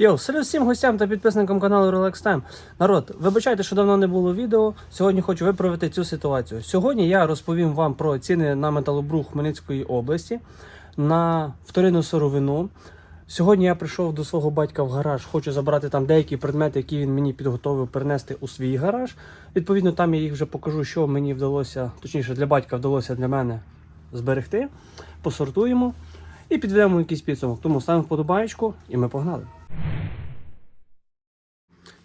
Йоу, салют всім гостям та підписникам каналу Relax Time. Народ, вибачайте, що давно не було відео. Сьогодні хочу виправити цю ситуацію. Сьогодні я розповім вам про ціни на металобрух Хмельницької області, на вторинну сировину. Сьогодні я прийшов до свого батька в гараж, хочу забрати там деякі предмети, які він мені підготовив перенести у свій гараж. Відповідно, там я їх вже покажу, що мені вдалося, точніше для батька вдалося для мене зберегти. Посортуємо і підведемо якийсь підсумок. Тому ставимо вподобаєчку і ми погнали.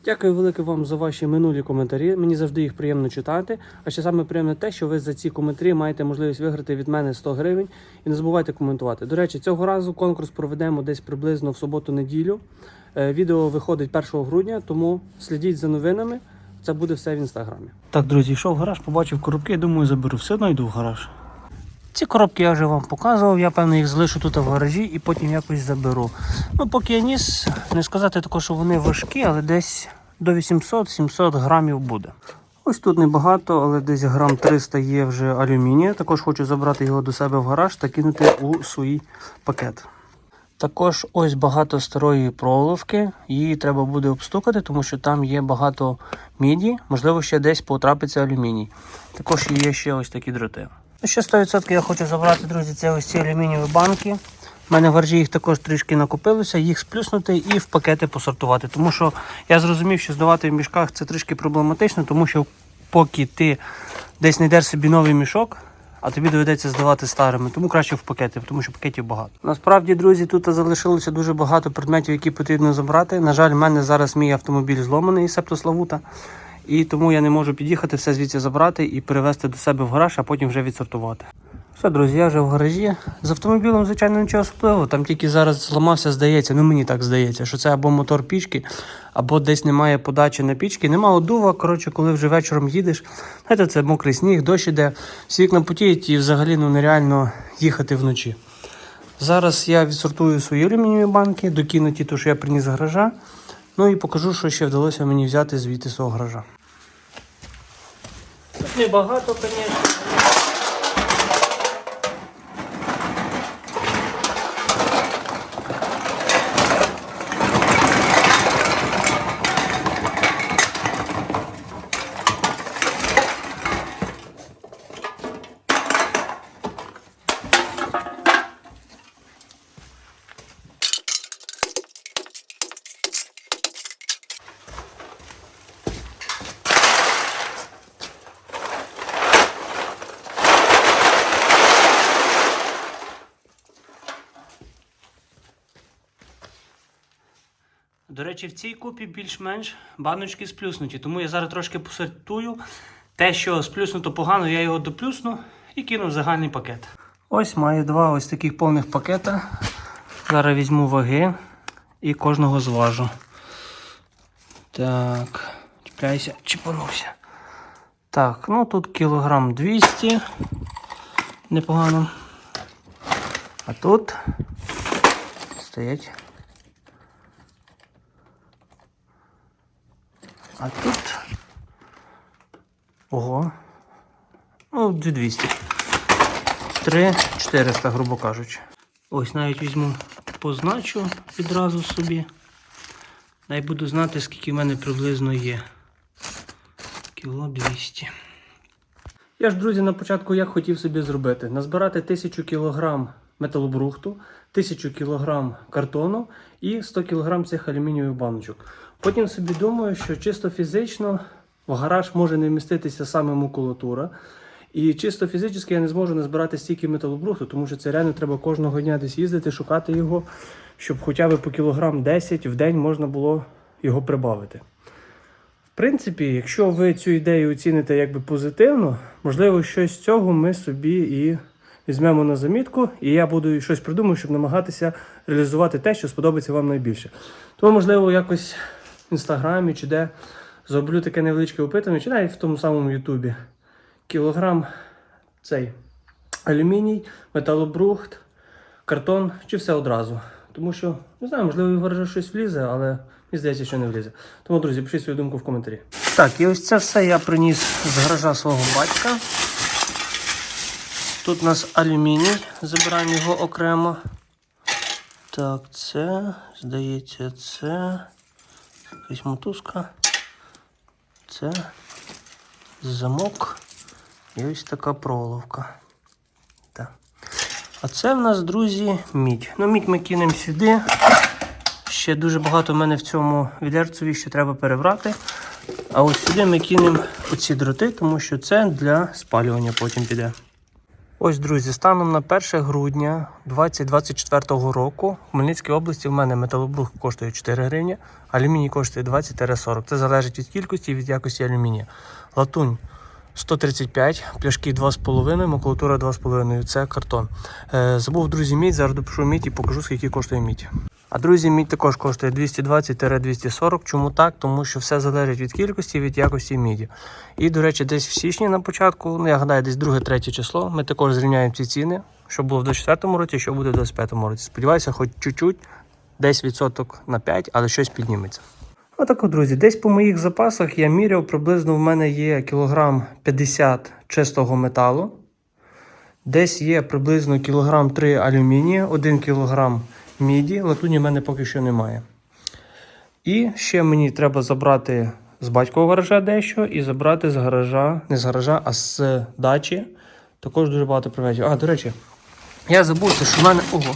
Дякую велике вам за ваші минулі коментарі. Мені завжди їх приємно читати. А ще саме приємне те, що ви за ці коментарі маєте можливість виграти від мене 100 гривень. І не забувайте коментувати. До речі, цього разу конкурс проведемо десь приблизно в суботу-неділю. Е, Відео виходить 1 грудня, тому слідіть за новинами. Це буде все в інстаграмі. Так, друзі, йшов в гараж, побачив коробки, думаю, заберу. Все одно йду в гараж. Ці коробки я вже вам показував, я певно їх залишу тут в гаражі і потім якось заберу. Ну, поки я ніс, не сказати також, що вони важкі, але десь до 800-700 грамів буде. Ось тут небагато, але десь грам 300 є вже алюмінія. Також хочу забрати його до себе в гараж та кинути у свій пакет. Також ось багато старої проволоки, її треба буде обстукати, тому що там є багато міді, можливо, ще десь потрапиться алюміній. Також є ще ось такі дроти. Ну, Ще 100% я хочу забрати, друзі, це ось ці алюмінієві банки. У мене в гаражі їх також трішки накопилося, їх сплюснути і в пакети посортувати. Тому що я зрозумів, що здавати в мішках це трішки проблематично, тому що поки ти десь знайдеш собі новий мішок, а тобі доведеться здавати старими, тому краще в пакети, тому що пакетів багато. Насправді, друзі, тут залишилося дуже багато предметів, які потрібно забрати. На жаль, в мене зараз мій автомобіль зломаний, септо Славута. І тому я не можу під'їхати, все звідси забрати і перевезти до себе в гараж, а потім вже відсортувати. Все, друзі, я вже в гаражі. З автомобілем, звичайно, нічого особливого. Там тільки зараз зламався, здається, ну мені так здається, що це або мотор пічки, або десь немає подачі на пічки. Нема одува. Коротше, коли вже вечором їдеш, знаєте, це мокрий сніг, дощ іде, всі вікна потіють і взагалі ну, нереально їхати вночі. Зараз я відсортую свої алюмінієві банки, докину ті, що я приніс гаража. Ну і покажу, що ще вдалося мені взяти звідти свого гаража. Тут небагато, звісно. До речі, в цій купі більш-менш баночки сплюснуті, тому я зараз трошки посортую. Те, що сплюснуто погано, я його доплюсну і кину в загальний пакет. Ось маю два ось таких повних пакета. Зараз візьму ваги і кожного зважу. Так, чіпляйся, чіпанувся. Так, ну тут кілограм 200. Непогано. А тут стоять. А тут. Ого. Ну, 2200. 3 400, грубо кажучи. Ось навіть візьму позначу відразу собі. Дай буду знати, скільки в мене приблизно є. Кіло 200. Я ж, друзі, на початку як хотів собі зробити: назбирати 1000 кг металобрухту, 1000 кг картону і 100 кг цих алюмінієвих баночок. Потім собі думаю, що чисто фізично в гараж може не вміститися саме макулатура. І чисто фізично я не зможу назбирати стільки металобрухту, тому що це реально треба кожного дня десь їздити, шукати його, щоб хоча б по кілограм 10 в день можна було його прибавити. В принципі, якщо ви цю ідею оціните якби позитивно, можливо, щось з цього ми собі і візьмемо на замітку, і я буду щось придумати, щоб намагатися реалізувати те, що сподобається вам найбільше. Тому, можливо, якось інстаграмі чи де зроблю таке невеличке опитування, чи навіть в тому самому Ютубі. Кілограм цей алюміній, металобрухт, картон чи все одразу. Тому що, не знаю, можливо, і в щось влізе, але мені здається, що не влізе. Тому, друзі, пишіть свою думку в коментарі. Так, і ось це все я приніс з гаража свого батька. Тут у нас алюміній, забираємо його окремо. Так, це Здається, це якась мотузка. Це замок і ось така проволока. Так. А це в нас, друзі, мідь. Ну, мідь ми кинемо сюди. Ще дуже багато в мене в цьому відерцеві ще треба перебрати. А ось сюди ми кинемо оці дроти, тому що це для спалювання потім піде. Ось, друзі, станом на 1 грудня 2024 року в Хмельницькій області в мене металобрух коштує 4 гривні, алюміній коштує 20-40. Це залежить від кількості і від якості алюмінія. Латунь 135, пляшки 2,5, макулатура 2,5. Це картон. Е, забув, друзі, мідь. Зараз допишу мідь і покажу, скільки коштує мідь. А друзі, мідь також коштує 220-240. Чому так? Тому що все залежить від кількості від якості міді. І, до речі, десь в січні на початку, ну я гадаю, десь 2-3 число, ми також зрівняємо ці ціни, що було в 24 році, що буде в 25 році. Сподіваюся, хоч чуть-чуть, десь відсоток на 5, але щось підніметься. Отак, от, друзі, десь по моїх запасах я міряв, приблизно в мене є кілограм 50 чистого металу. Десь є приблизно кілограм 3 алюмінія, 1 кілограм міді, латуні в мене поки що немає. І ще мені треба забрати з батькового гаража дещо і забрати з гаража, не з гаража, а з дачі. Також дуже багато приветів. А, до речі, я забувся, що в мене ого,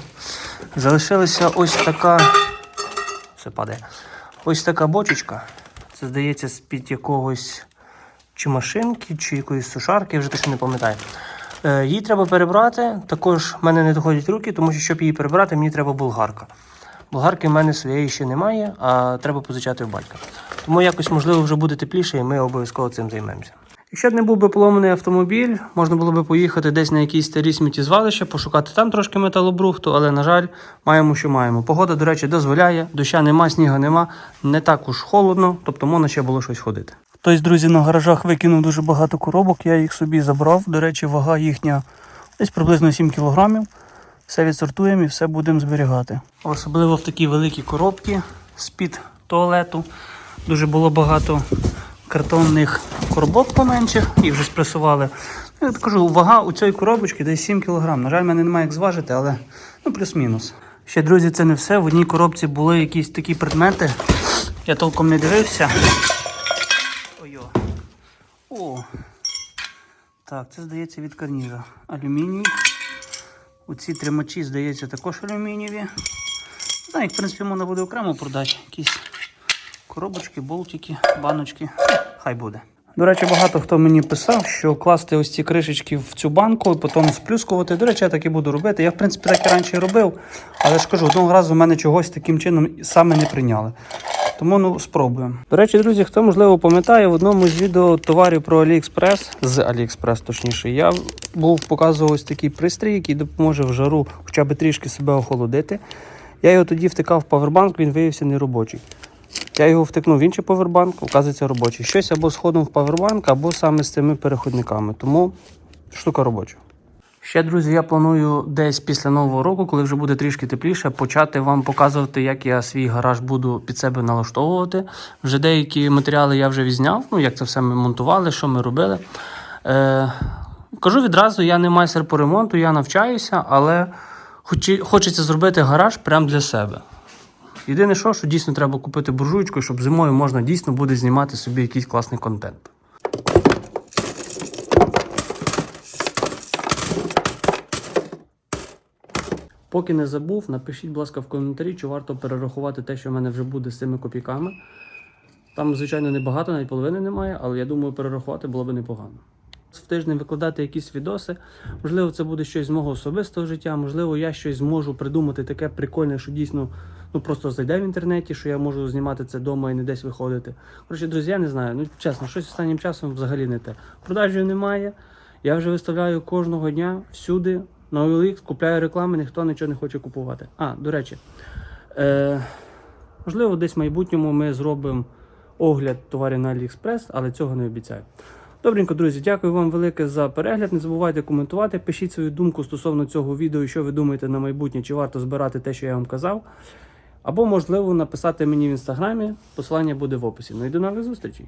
залишилася ось така. Все падає. Ось така бочечка. Це здається з-під якогось чи машинки, чи якоїсь сушарки, я вже точно не пам'ятаю. Е, її треба перебрати. Також в мене не доходять руки, тому що, щоб її перебрати, мені треба болгарка. Болгарки в мене своєї ще немає, а треба позичати у батька. Тому якось, можливо, вже буде тепліше, і ми обов'язково цим займемося. Якщо б не був би поломаний автомобіль, можна було б поїхати десь на якісь старі сміттєзвалища, пошукати там трошки металобрухту, але, на жаль, маємо, що маємо. Погода, до речі, дозволяє, доща нема, сніга нема, не так уж холодно, тобто можна ще було щось ходити. Хтось, друзі, на гаражах викинув дуже багато коробок, я їх собі забрав. До речі, вага їхня десь приблизно 7 кілограмів. Все відсортуємо і все будемо зберігати. Особливо в такі великі коробки з-під туалету. Дуже було багато картонних коробок поменших, їх вже спресували. Ну, Я кажу, вага у цієї коробочки десь 7 кг. На жаль, мене немає як зважити, але ну, плюс-мінус. Ще, друзі, це не все. В одній коробці були якісь такі предмети. Я толком не дивився. Ой-о. О. Так, це здається від карніза. Алюміній. Оці тримачі, здається, також алюмінієві. Ну, їх, в принципі, можна буде окремо продати. Якісь коробочки, болтики, баночки. Хай буде. До речі, багато хто мені писав, що класти ось ці кришечки в цю банку і потім сплюскувати. До речі, я так і буду робити. Я, в принципі, так і раніше робив, але ж кажу, одного разу в мене чогось таким чином саме не прийняли. Тому ну спробуємо. До речі, друзі, хто можливо пам'ятає, в одному з відео товарів про AliExpress, з AliExpress точніше, я був показував ось такий пристрій, який допоможе в жару хоча б трішки себе охолодити. Я його тоді втикав в павербанк, він виявився неробочий. Я його втикнув в інший павербанк, оказується робочий. Щось або з ходом в павербанк, або саме з цими переходниками. Тому штука робоча. Ще, друзі, я планую десь після нового року, коли вже буде трішки тепліше, почати вам показувати, як я свій гараж буду під себе налаштовувати. Вже деякі матеріали я вже відзняв, ну як це все ми монтували, що ми робили. Е, кажу відразу, я не майстер по ремонту, я навчаюся, але хоче- хочеться зробити гараж прямо для себе. Єдине, що, що дійсно треба купити буржуйку, щоб зимою можна дійсно буде знімати собі якийсь класний контент. Поки не забув, напишіть, будь ласка, в коментарі, чи варто перерахувати те, що в мене вже буде з цими копійками. Там, звичайно, небагато, навіть половини немає, але я думаю, перерахувати було б непогано. В тиждень викладати якісь відоси. Можливо, це буде щось з мого особистого життя, можливо, я щось зможу придумати таке прикольне, що дійсно ну, просто зайде в інтернеті, що я можу знімати це вдома і не десь виходити. Коротше, друзі, я не знаю. Ну, чесно, щось останнім часом взагалі не те. Продажів немає. Я вже виставляю кожного дня всюди на OLX, купляю реклами, ніхто нічого не хоче купувати. А, до речі, е, можливо, десь в майбутньому ми зробимо огляд товарів на AliExpress, але цього не обіцяю. Добренько, друзі, дякую вам велике за перегляд. Не забувайте коментувати, пишіть свою думку стосовно цього відео, що ви думаєте на майбутнє, чи варто збирати те, що я вам казав. Або, можливо, написати мені в інстаграмі. Посилання буде в описі. Ну і до нових зустрічей.